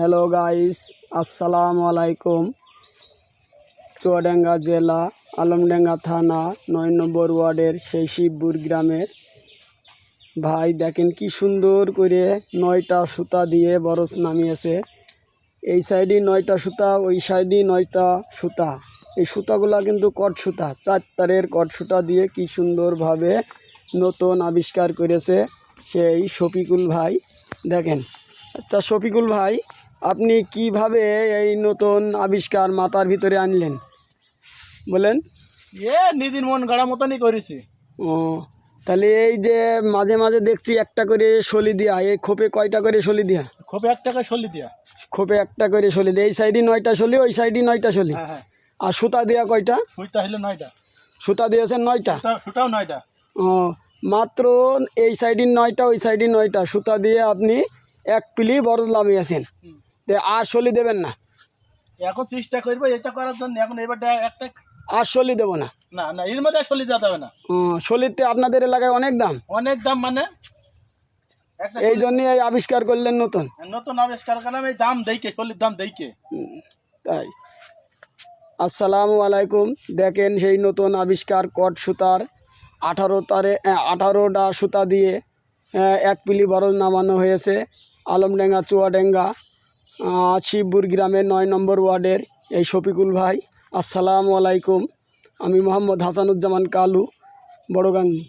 Hello guys আসসালামু আলাইকুম চুয়াডাঙ্গা জেলা, আলমডাঙ্গা থানা, নয় নম্বর ওয়ার্ডের সেই শিবপুর গ্রামের। ভাই, দেখেন কি সুন্দর করে নয়টা সুতা দিয়ে বরস নামিয়েছে। এই সাইডে নয়টা সুতা, ওই সাইডে নয়টা সুতা। এই সুতাগুলা কিন্তু কট সুতা চার তারের কট সুতা দিয়ে কি সুন্দরভাবে নতুন আবিষ্কার করেছে সেই শফিকুল ভাই। দেখেন আচ্ছা শফিকুল ভাই আপনি কীভাবে এই নতুন আবিষ্কার মাথার ভিতরে আনলেন? বলেন। এ নিদিন মন গড়া মতনই করেছি। ও তাহলে এই যে মাঝে মাঝে দেখছি একটা করে সলি দিয়া এই খোপে কয়টা করে সলি দিয়া? খুব এক টাকা সলি দিয়া। খোপে একটা করে সলি দিয়া এই সাইডে নয়টা সলি ওই সাইডে নয়টা সলি হ্যাঁ হ্যাঁ। আর সুতা দেওয়া কয়টা? সুইটা হইল নয়টা। সুতা দিয়েছেন নয়টা? সুতা- সুতাও নয়টা। ও মাত্র এই সাইডে নয়টা ওই সাইডে নয়টা। সুতা দিয়ে আপনি এক পিলি বড় লাভ লামিয়েছেন আর সলি দেবেন না। এখন চেষ্টা করব এটা করার জন্য। এখন এবার একটা আর সলি দেবো না। না না এর মধ্যে আর সলি দেওয়া যাবে না। সলিতে আপনাদের এলাকায় অনেক দাম। অনেক দাম মানে? এই জন্যই এই আবিষ্কার করলেন নতুন। নতুন আবিষ্কার করলাম এই দাম দেইকে সলির দাম দেইকে তাই। আসসালামু আলাইকুম। দেখেন সেই নতুন আবিষ্কার কট সুতার। আঠারো তারে আঠারোটা সুতা দিয়ে এক পিলি বরজ নামানো হয়েছে। আলমডাঙ্গা চুয়াডাঙ্গা। শিবপুর গ্রামের নয় নম্বর ওয়ার্ডের এই শফিকুল ভাই। আসসালামু আলাইকুম। আমি মোহাম্মদ হাসানুজ্জামান কালু বড়গাংনি